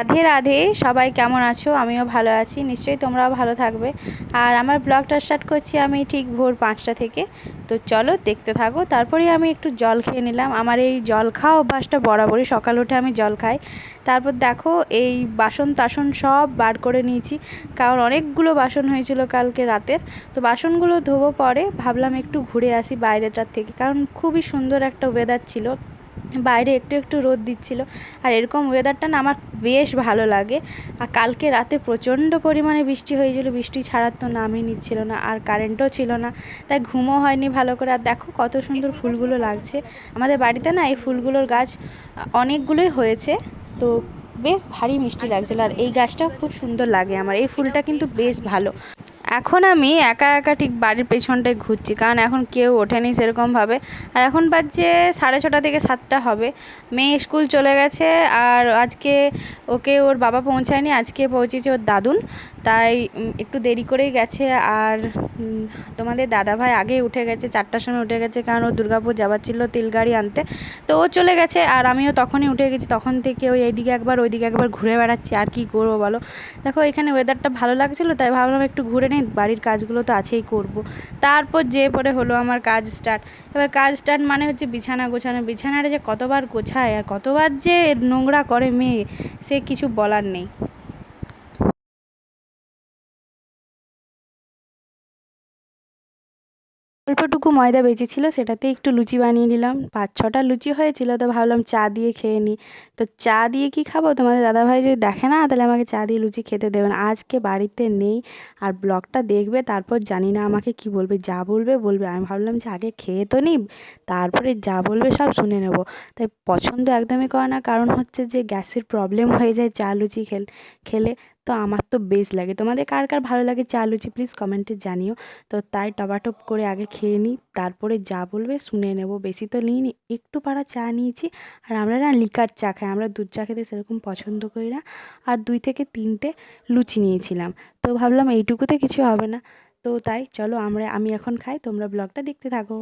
রাধে রাধে, সবাই কেমন আছো? আমিও ভালো আছি, নিশ্চয়ই তোমরাও ভালো থাকবে। আর আমার ব্লগটা স্টার্ট করছি আমি ঠিক ভোর পাঁচটা থেকে। তো চলো দেখতে থাকো তারপরে আমি একটু জল খেয়ে নিলাম। আমার এই জল খাওয়া অভ্যাসটা বরাবরই, সকাল উঠে আমি জল খাই। তারপর দেখো, এই বাসন টাসন সব বার করে নিয়েছি, কারণ অনেকগুলো বাসন হয়েছিল কালকে রাতের। তো বাসনগুলো ধোবো পরে, ভাবলাম একটু ঘুরে আসি বাইরেটার থেকে, কারণ খুবই সুন্দর একটা ওয়েদার ছিল। বাইরে একটু একটু রোদ দিচ্ছিল। আর এরকম ওয়েদারটা না আমার বেশ ভালো লাগে। আর কালকে রাতে প্রচণ্ড পরিমাণে বৃষ্টি হয়েছিল। বৃষ্টি ছাড়ার তো নামই নিচ্ছিল না, আর কারেন্টও ছিল না। তাই ঘুমও হয়নি ভালো করে। আর দেখো কত সুন্দর ফুলগুলো লাগছে। আমাদের বাড়িতে না এই ফুলগুলোর গাছ অনেকগুলোই হয়েছে। তো বেশ ভারী মিষ্টি লাগছিল। আর এই গাছটা খুব সুন্দর লাগে আমার। এই ফুলটা কিন্তু বেশ ভালো। এখন আমি একা একা ঠিক বাড়ির পেছনটায় ঘুরছি, কারণ এখন কেউ ওঠেনি সেরকমভাবে। আর এখন বাজছে সাড়ে ছটা থেকে সাতটা হবে। মেয়ে স্কুল চলে গেছে আর আজকে ওকে ওর বাবা পৌঁছায়নি, আজকে পৌঁছেছে ওর দাদুন। তাই একটু দেরি করেই গেছে আর তোমাদের দাদাভাই আগেই উঠে গেছে, চারটার সময় উঠে গেছে, কারণ ও দুর্গাপুর যাবার ছিল তেল গাড়ি আনতে। তো ও চলে গেছে আর আমিও তখনই উঠে গেছি, তখন থেকে ওই এইদিকে একবার, ওইদিকে একবার ঘুরে বেড়াচ্ছি। আর কি করব বলো? দেখো, এখানে ওয়েদারটা ভালো লাগছিল, তাই ভাবলাম একটু ঘুরে নিই, বাড়ির কাজগুলো তো আছেই করব। তারপর যে পরে হলো আমার কাজ স্টার্ট এবার কাজ স্টার্ট মানে হচ্ছে বিছানা গোছানো। বিছানাটা যে কতবার গোছায় আর কতবার যে নোংরা করে মেয়ে, সে কিছু বলার নেই। অল্পটুকু ময়দা বেঁচেছিল সেটাতে একটু লুচি বানিয়ে নিলাম। পাঁচ ছটা লুচি হয়েছিল, তো ভাবলাম চা দিয়ে খেয়ে নিই। তো চা দিয়ে কি খাব? তোমাদের দাদাভাই যদি দেখে না, তাহলে আমাকে চা দিয়ে লুচি খেতে দেবেন। আজকে বাড়িতে নেই, আর ব্লগটা দেখবে, তারপর জানি না আমাকে কি বলবে, যা বলবে বলবে। আমি ভাবলাম যে আগে খেয়ে তো নিই, তারপরে যা বলবে সব শুনে নেব। তাই পছন্দ একদমই করে না, কারণ হচ্ছে যে গ্যাসের প্রবলেম হয়ে যায় চা লুচি খেল, খেলে। তো আমার তো বেশ লাগে। তোমাদের কার কার ভালো লাগে চা, লুচি প্লিজ কমেন্টে জানিও। তো তাই টবাটপ করে আগে খেয়ে নিই, তারপরে যা বলবে শুনে নেব। বেশি তো নিইনি একটু পাড়া চা নিয়েছি। আর আমরা না লিকার চা খাই, আমরা দুধ চা খেতে সেরকম পছন্দ করি না। আর দুই থেকে তিনটে লুচি নিয়েছিলাম। তো ভাবলাম এইটুকুতে কিছু হবে না। তো তাই চলো আমরা, আমি এখন খাই, তোমরা ব্লগটা দেখতে থাকো।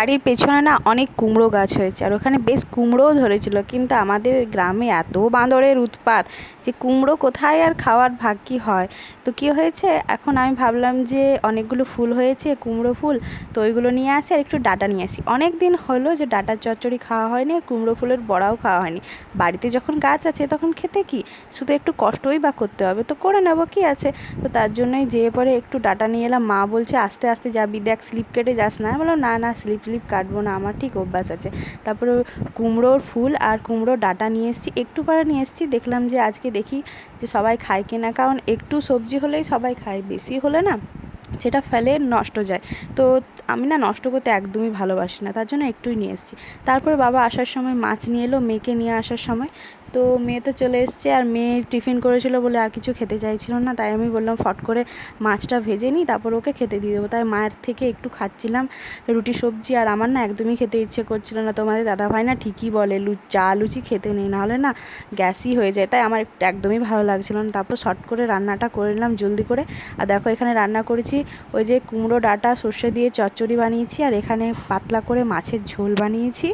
বাড়ির পেছনে না অনেক কুমড়ো গাছ হয়েছে। আর ওখানে বেশ কুমড়োও ধরেছিল, কিন্তু আমাদের গ্রামে এত বাঁদরের উৎপাত যে কুমড়ো কোথায় আর খাওয়ার ভাগ্যি হয়। তো কী হয়েছে? এখন আমি ভাবলাম যে অনেকগুলো ফুল হয়েছে, কুমড়ো ফুল, তো ওইগুলো নিয়ে আসি আর একটু ডাটা নিয়ে আসি। অনেক দিন হলো যে ডাটার চচ্চড়ি খাওয়া হয়নি আর কুমড়ো ফুলের বড়াও খাওয়া হয়নি। বাড়িতে যখন গাছ আছে তখন খেতে কি? শুধু একটু কষ্টই বা করতে হবে, তো করে নেব কী আছে? তো তার জন্যই যেয়ে পরে একটু ডাটা নিয়ে এলাম। মা বলছে, আস্তে আস্তে যাবি, দেখ স্লিপ কেটে যাস না। আমি বললাম, না না, স্লিপ স্লিপ কাটবো না, আমার ঠিক অভ্যাস আছে। তারপরে কুমড়োর ফুল আর কুমড়োর ডাটা নিয়ে এসেছি, একটু পরে নিয়ে এসেছি, দেখলাম যে আজকে দেখি যে সবাই খায় কি না কারণ একটু সবজি হলেই সবাই খায়, বেশি হলে না সেটা ফেলে নষ্ট যায়। তো আমি না নষ্ট করতে একদমই ভালোবাসি না, তার জন্য একটুই নিয়ে এসেছি। তারপরে বাবা আসার সময় মাছ নিয়ে এলো, মেয়েকে নিয়ে আসার সময়। তো মেয়ে তো চলে এসছে আর মেয়ে টিফিন করেছিল বলে আর কিছু খেতে চাইছিল না। তাই আমি বললাম, ফট করে মাছটা ভেজে নিই, তারপর ওকে খেতে দিয়ে দেবো। তাই মায়ের থেকে একটু খাচ্ছিলাম রুটি, সবজি, আর আমার না একদমই খেতে ইচ্ছে করছিল না। তোমাদের দাদা ভাই না ঠিকই বলে, লু, চা, লুচি খেতে নেই, নাহলে না গ্যাসই হয়ে যায়। তাই আমার একদমই ভালো লাগছিল না। তারপর শর্ট করে রান্নাটা করে নিলাম জলদি করে। আর দেখো এখানে রান্না করেছি ওই যে কুমড়ো ডাটা, সর্ষে দিয়ে চচ্চড়ি বানিয়েছি, আর এখানে পাতলা করে মাছের ঝোল বানিয়েছি।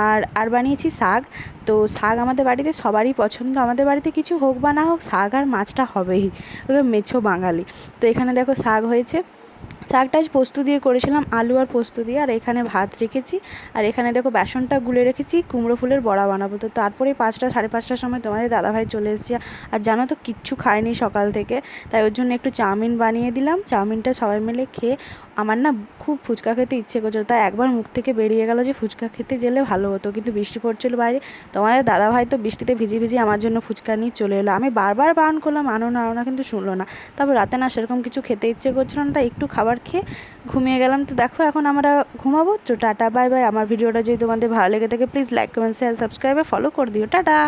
আর আর বানিয়েছি শাক। তো শাক আমাদের বাড়িতে সবারই পছন্দ। আমাদের বাড়িতে কিছু হোক বা না হোক, শাক আর মাছটা হবেই। মেছো বাঙালি। তো এখানে দেখো শাক হয়েছে। শাকটা পোস্ত দিয়ে করেছিলাম, আলু আর পোস্ত দিয়ে, আর এখানে ভাত রেখেছি। আর এখানে দেখো বেসনটা গুলে রেখেছি, কুমড়ো ফুলের বড়া বানাবো। তো তারপরে পাঁচটা, সাড়ে পাঁচটার সময় তোমাদের দাদাভাই চলে এসেছি। আর জানো তো কিচ্ছু খায়নি সকাল থেকে, তাই ওর জন্য একটু চাউমিন বানিয়ে দিলাম। চাউমিনটা সবাই মিলে খেয়ে, আমার না খুব ফুচকা খেতে ইচ্ছে করছিল, তাই একবার মুখ থেকে বেরিয়ে গেল যে ফুচকা খেতে গেলে ভালো হতো। কিন্তু বৃষ্টি পড়ছিল বাইরে, তোমাদের দাদাভাই তো বৃষ্টিতে ভিজে ভিজে আমার জন্য ফুচকা নিয়ে চলে এলো। আমি বারবার বারণ করলাম, আনো না আনো না, কিন্তু শুনলো না। তারপর রাতে না সেরকম কিছু খেতে ইচ্ছে করছিল না, তাই একটু খাবার খেয়ে ঘুমিয়ে গেলাম। তো দেখো এখন আমরা ঘুমাবো। তো টাটা, বাই বাই। আমার ভিডিওটা যদি তোমাদের ভালো লেগে থাকে প্লিজ লাইক কমেন্ট শেয়ার সাবস্ক্রাইবে ফলো করে দিও। টাটা!